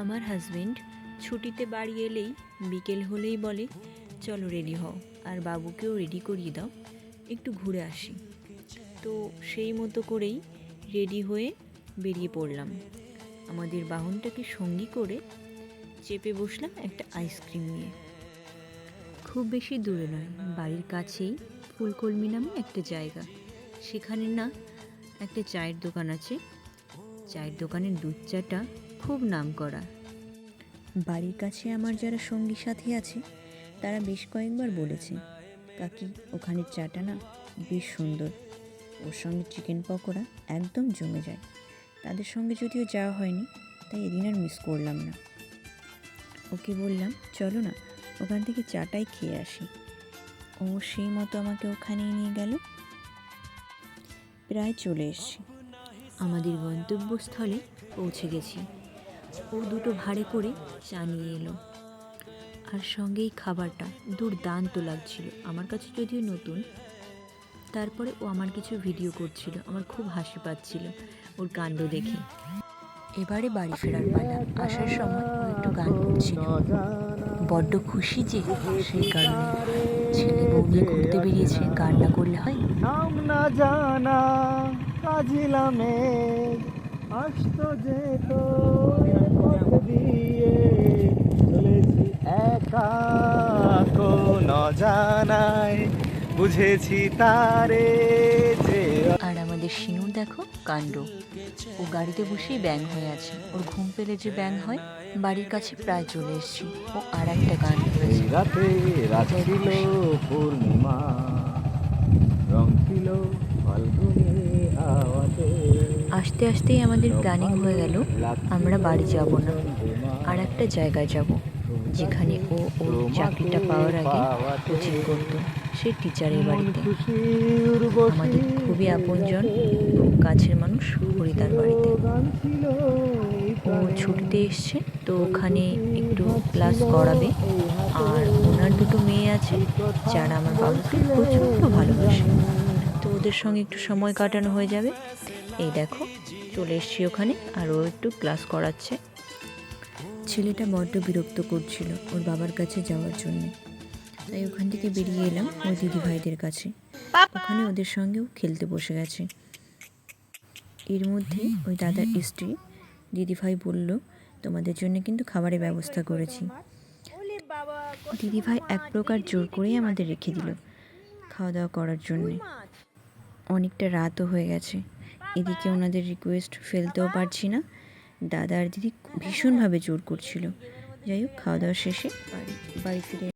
আমার হাজবেন্ড ছুটিতে বাড়ি এলেই বিকেল হলেই বলে, চলো রেডি হও, আর বাবুকেও রেডি করিয়ে দাও, একটু ঘুরে আসি। তো সেই মতো করেই রেডি হয়ে বেরিয়ে পড়লাম। আমাদের বাহনটাকে সঙ্গী করে চেপে বসলাম একটা আইসক্রিম নিয়ে। খুব বেশি দূরে নয়, বাড়ির কাছেই ফুলকলমি নামে একটা জায়গা। সেখানে না একটা চায়ের দোকান আছে। চায়ের দোকানের দুধ চাটা খুব নাম করা বাড়ির কাছে আমার যারা সঙ্গী সাথী আছে তারা বেশ কয়েকবার বলেছে কাকি ওখানের চাটা না বেশ সুন্দর। ওর সঙ্গে চিকেন পকোড়া একদম জমে যায়। তাদের সঙ্গে যদিও যাওয়া হয়নি তাই এদিন আর মিস করলাম না। ওকে বললাম চলো না ওখান থেকে চাটাই খেয়ে আসি। ও সেই মতো আমাকে ওখানেই নিয়ে গেল। প্রায় চলে এসছি। আমাদের গন্তব্যস্থলে পৌঁছে গেছি। ও দুটো ভাড়ে করে চা নিয়ে এলো। আর সঙ্গে এই খাবারটা দুর্দান্ত লাগছিল। আমার কাছে যদিও নতুন, তারপরে ও আমার কিছু ভিডিও করছিল। আমার খুব হাসি পাচ্ছিল ওর কাণ্ড দেখে। এবারে বাড়ি ফেরার পালা। আসার সময় একটু গান করছিল। বড্ড খুশি যে সেই কারণে ছেলে বউ ঘুরতে বেরিয়েছে। গান না করলে হয়? নাম না জানা কাজিলামে আসতো যেত পথ দিয়ে চলেছি একা কোন জানায় বুঝেছি তারে যে আর আমাদের সিনুর দেখো কাণ্ড। ও গাড়িতে বসেই ব্যাং হয়ে আছে। ওর ঘুম পেলে যে ব্যাং হয় বাড়ির কাছে প্রায় চলে এসেছি। ও আর একটা গান করেছে। রাতে রাত ছিল পূর্ণিমা। রং ছিল ফাল্গুনি আওয়াজে আস্তে আস্তেই আমাদের প্ল্যানিং হয়ে গেল, আমরা বাড়ি যাব না, আর একটা জায়গায় যাব, যেখানে ও ওর চাকরিটা পাওয়ার আগে কোচিং করতো সে টিচারের বাড়িতে। আমাদের খুবই আপনজন, কাছের মানুষ, হরিদার বাড়িতে। ও ছুটিতে এসছে, তো ওখানে একটু ক্লাস করাবে, আর ওনার দুটো মেয়ে আছে, যারা আমার বাবুকে প্রচণ্ড ভালোবাসে। তো ওদের সঙ্গে একটু সময় কাটানো হয়ে যাবে। এই দেখো চলে এসছি ওখানে আর ও একটু ক্লাস করাচ্ছে। ছেলেটা বড্ড বিরক্ত করছিল ওর বাবার কাছে যাওয়ার জন্য। তাই ওখান থেকে বেরিয়ে এলাম ওই দিদি ভাইদের কাছে ওখানে ওদের সঙ্গেও খেলতে বসে গেছে। এর মধ্যে ওই দাদার স্ত্রী দিদিভাই বলল তোমাদের জন্য কিন্তু খাবারের ব্যবস্থা করেছি। দিদিভাই এক প্রকার জোর করেই আমাদের রেখে দিল খাওয়া দাওয়া করার জন্যে। অনেকটা রাতও হয়ে গেছে। এদিকে ওনাদের রিকোয়েস্ট ফেলতেও পারছি না। দাদা আর দিদি ভীষণভাবে জোর করছিল। যাই হোক, খাওয়া দাওয়া শেষে বাড়ি বাড়ি ফিরে